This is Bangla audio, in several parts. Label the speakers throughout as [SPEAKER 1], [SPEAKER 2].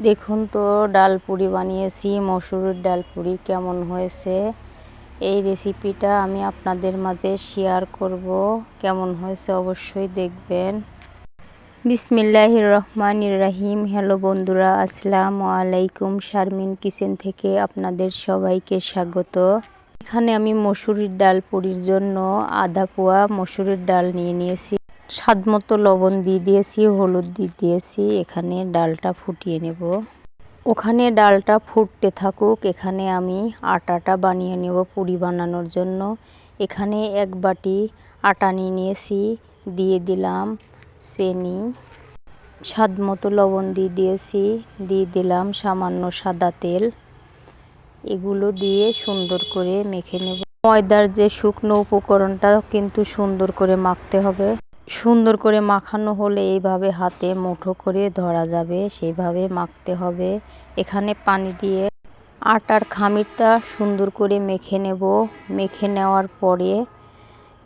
[SPEAKER 1] দেখুন তো, ডাল পুরি বানিয়েছি, মসুরের ডাল পুরি কেমন হয়েছে? এই রেসিপিটা আমি আপনাদের মাঝে শেয়ার করব। কেমন হয়েছে অবশ্যই দেখবেন। বিসমিল্লাহির রহমান রাহিম। হ্যালো বন্ধুরা, আসসালামু আলাইকুম। শারমিন কিচেন থেকে আপনাদের সবাইকে স্বাগত। এখানে আমি মসুরির ডাল পুরির জন্য আধা পোয়া মসুরির ডাল নিয়ে নিয়েছি। স্বাদ মতো লবণ দিয়ে দিয়েছি, হলুদ দিয়ে দিয়েছি। এখানে ডালটা ফুটিয়ে নেব। ওখানে ডালটা ফুটতে থাকুক, এখানে আমি আটাটা বানিয়ে নেব পুরি বানানোর জন্য। এখানে এক বাটি আটা নিয়ে নিয়েছি, দিয়ে দিলাম চেনি। স্বাদ মতো লবণ দিয়ে দিয়েছি, দিয়ে দিলাম সামান্য সাদা তেল। এগুলো দিয়ে সুন্দর করে মেখে নেব। ময়দার যে শুকনো উপকরণটা কিন্তু সুন্দর করে মাখতে হবে। সুন্দর করে মাখানো হলে এইভাবে হাতে মুঠো করে ধরা যাবে সেইভাবে মাখতে হবে। এখানে পানি দিয়ে আটার খামিরটা সুন্দর করে মেখে নেব। মেখে নেওয়ার পরে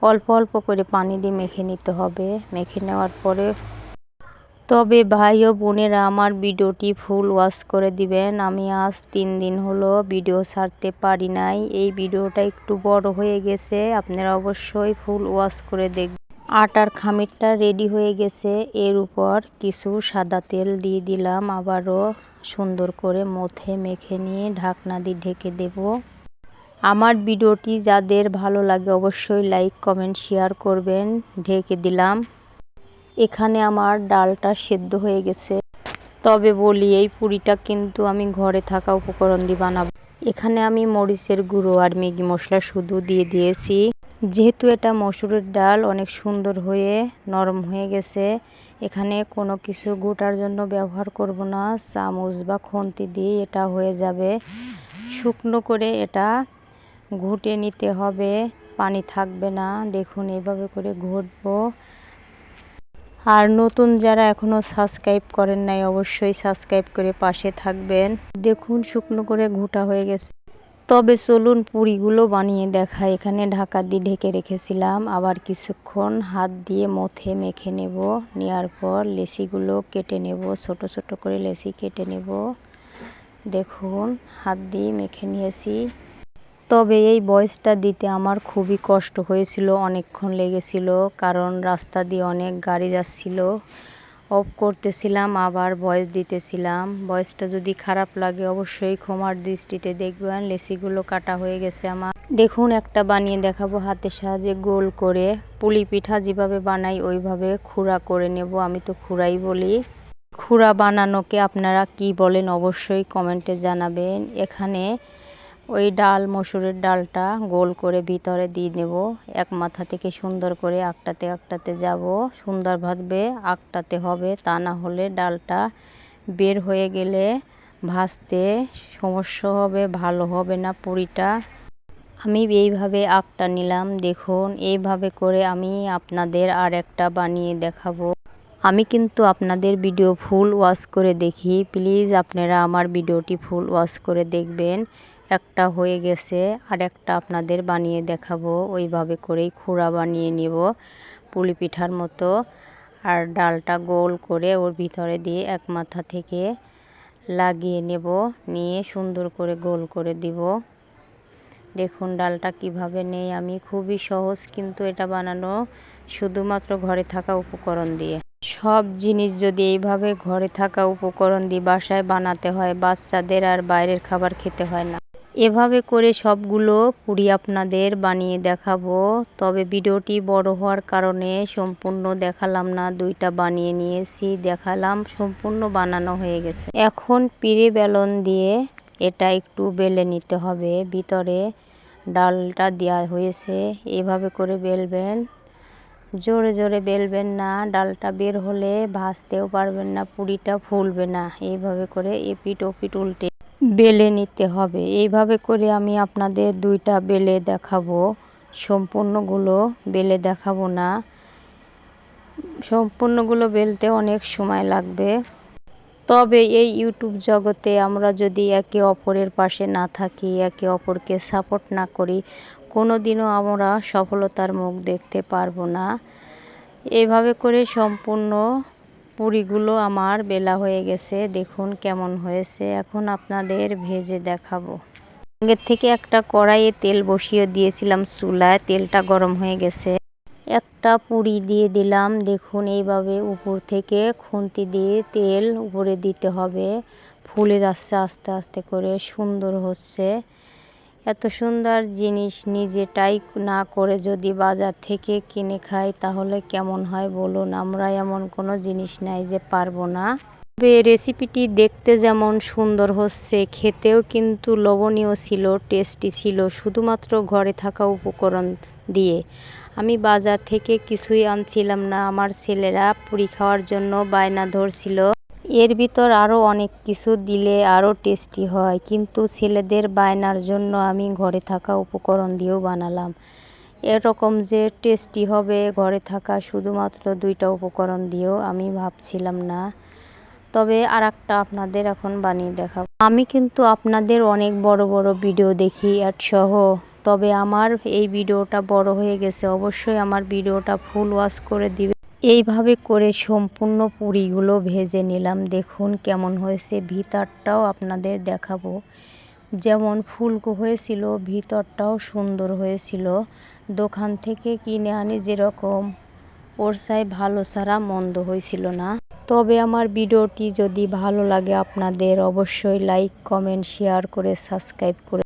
[SPEAKER 1] অল্প অল্প করে পানি দিয়ে মেখে নিতে হবে। মেখে নেওয়ার পরে তবে ভাই ও বোনেরা আমার ভিডিওটি ফুল ওয়াশ করে দিবেন। আমি আজ তিন দিন হলো ভিডিও ছাড়তে পারি নাই। এই ভিডিওটা একটু বড় হয়ে গেছে। আপনারা অবশ্যই ফুল ওয়াশ করে দেখবেন। আটার খামিরটা রেডি হয়ে গেছে। এর উপর কিছু সাদা তেল দিয়ে দিলাম। আবারও সুন্দর করে মথে মেখে নিয়ে ঢাকনা দিয়ে ঢেকে দেব। আমার ভিডিওটি যাদের ভালো লাগে অবশ্যই লাইক কমেন্ট শেয়ার করবেন। ঢেকে দিলাম। এখানে আমার ডালটা সেদ্ধ হয়ে গেছে। তবে বলি, এই পুরিটা কিন্তু আমি ঘরে থাকা উপকরণ দিয়ে বানাবো। এখানে আমি মরিচের গুঁড়ো আর ম্যাগি মশলা শুধু দিয়ে দিয়েছি। যেহেতু এটা মসুরের ডাল, অনেক সুন্দর হয়ে নরম হয়ে গেছে। এখানে কোনো কিছু গোটার জন্য ব্যবহার করব না। চামচ বা খন্তি দিয়ে এটা হয়ে যাবে। শুকনো করে এটা ঘুটে নিতে হবে। পানি থাকবে না। দেখুন, এভাবে করে ঘুটবো। আর নতুন যারা এখনও সাবস্ক্রাইব করেন নাই, অবশ্যই সাবস্ক্রাইব করে পাশে থাকবেন। দেখুন, শুকনো করে ঘুটা হয়ে গেছে। তবে চলুন পুরিগুলো বানিয়ে দেখা এখানে ঢাকা দিয়ে ঢেকে রেখেছিলাম। আবার কিছুক্ষণ হাত দিয়ে মথে মেখে নেব। নেওয়ার পর লেসিগুলো কেটে নেব। ছোট ছোট করে লেসি কেটে নেব। দেখুন, হাত দিয়ে মেখে নিয়েছি। তবে এই বয়সটা দিতে আমার খুবই কষ্ট হয়েছিল, অনেকক্ষণ লেগেছিল, কারণ রাস্তা দিয়ে অনেক গাড়ি যাচ্ছিল। অফ করতেছিলাম, আবার ভয়েস দিতেছিলাম। ভয়েসটা যদি খারাপ লাগে অবশ্যই ক্ষমার দৃষ্টিতে দেখবেন, লেসিগুলো কাটা হয়ে গেছে আমার। দেখুন, একটা বানিয়ে দেখাবো হাতের সাহায্যে গোল করে। পুলি পিঠা যেভাবে বানাই, ওইভাবে খুঁড়া করে নেব, আমি তো খুঁড়াই বলি। খুঁড়া বানানোকে আপনারা কি বলেন অবশ্যই কমেন্টে জানাবেন। এখানে ওই ডাল, মসুরের ডালটা গোল করে ভিতরে দিয়ে নেব। এক মাথা থেকে সুন্দর করে আকটাতে আকটাতে যাব। সুন্দর সুন্দরভাবে আকটাতে হবে, তা না হলে ডালটা বের হয়ে গেলে ভাজতে সমস্যা হবে, ভালো হবে না পুরিটা। আমি এইভাবে আঁকটা নিলাম, দেখুন, এইভাবে করে আমি আপনাদের আর একটা বানিয়ে দেখাবো। আমি কিন্তু আপনাদের ভিডিও ফুল ওয়াশ করে দেখি, প্লিজ আপনারা আমার ভিডিওটি ফুল ওয়াশ করে দেখবেন। একটা হয়ে গেছে আর একটা আপনাদের বানিয়ে দেখাবো। ওইভাবে করেই খুঁড়া বানিয়ে নেব পুলি পিঠার মতো। আর ডালটা গোল করে ওর ভিতরে দিয়ে এক মাথা থেকে লাগিয়ে নেব, নিয়ে সুন্দর করে গোল করে দিব। দেখুন ডালটা কীভাবে নেই আমি, খুবই সহজ কিন্তু এটা বানানো, শুধুমাত্র ঘরে থাকা উপকরণ দিয়ে। সব জিনিস যদি এইভাবে ঘরে থাকা উপকরণ দিয়ে বাসায় বানাতে হয়, বাচ্চাদের আর বাইরের খাবার খেতে হয় না। এভাবে করে সবগুলো পুরি আপনাদের বানিয়ে দেখাবো। তবে ভিডিওটি বড় হওয়ার কারণে সম্পূর্ণ দেখালাম না, দুইটা বানিয়ে নিয়েছি, দেখালাম, সম্পূর্ণ বানানো হয়ে গেছে। এখন পিড়ে বেলন দিয়ে এটা একটু বেলে নিতে হবে। ভিতরে ডালটা দেওয়া হয়েছে, এভাবে করে বেলবেন। জোরে জোরে বেলবেন না, ডালটা বের হলে ভাজতেও পারবেন না, পুরিটা ফুলবে না। এইভাবে করে এপিট ওপিট উল্টে বেলে নিতে হবে। এইভাবে করে আমি আপনাদের দুইটা বেলে দেখাবো। সম্পূর্ণগুলো বেলে দেখাবো না। সম্পূর্ণগুলো বেলতে অনেক সময় লাগবে। তবে এই ইউটিউব জগতে আমরা যদি একে অপরের পাশে না থাকি, একে অপরকে সাপোর্ট না করি কোনো দিনও আমরা সফলতার মুখ দেখতে পারব না। এভাবে করে সম্পূর্ণ পুরিগুলো আমার বেলা হয়ে গেছে, দেখুন কেমন হয়েছে। এখন আপনাদের ভেজে দেখাবো। আগের থেকে একটা কড়াইয়ে তেল বসিয়ে দিয়েছিলাম চুলায়, তেলটা গরম হয়ে গেছে। একটা পুরি দিয়ে দিলাম, দেখুন এইভাবে উপর থেকে খুন্তি দিয়ে তেল উপরে দিতে হবে। ফুলে যাচ্ছে আস্তে আস্তে করে, সুন্দর হচ্ছে। এত সুন্দর জিনিস নিজেটাই না করে যদি বাজার থেকে কিনে খাই, তাহলে কেমন হয় বলুন? আমরা এমন কোনো জিনিস নাই যে পারব না। তবে রেসিপিটি দেখতে যেমন সুন্দর হচ্ছে, খেতেও কিন্তু লবণীয় ছিল টেস্টি ছিল, শুধুমাত্র ঘরে থাকা উপকরণ দিয়ে। আমি বাজার থেকে কিছুই আনছিলাম না, আমার ছেলেরা পুরি খাওয়ার জন্য বায়না ধরছিল। এর ভিতর আরও অনেক কিছু দিলে আরও টেস্টি হয়, কিন্তু ছেলেদের বায়নার জন্য আমি ঘরে থাকা উপকরণ দিয়েও বানালাম। এরকম যে টেস্টি হবে ঘরে থাকা শুধুমাত্র দুইটা উপকরণ দিয়েও আমি ভাবছিলাম না। তবে আর একটা আপনাদের এখন বানিয়ে দেখাবো। আমি কিন্তু আপনাদের অনেক বড় বড় ভিডিও দেখি সহ, তবে আমার এই ভিডিওটা বড় হয়ে গেছে। অবশ্যই আমার ভিডিওটা ফুল ওয়াশ করে দিবে। এইভাবে করে সম্পূর্ণ পুরিগুলো ভেজে নিলাম। দেখুন কেমন হয়েছে। ভিতরটাও আপনাদের দেখাবো। যেমন ফুলকো হয়েছিল, ভিতরটাও সুন্দর হয়েছিল। দোকান থেকে কিনে আনি যেরকম, ওর চাই ভালো ছাড়া মন্দ হয়েছিল না। তবে আমার ভিডিওটি যদি ভালো লাগে আপনাদের, অবশ্যই লাইক, কমেন্ট, শেয়ার করে সাবস্ক্রাইব করে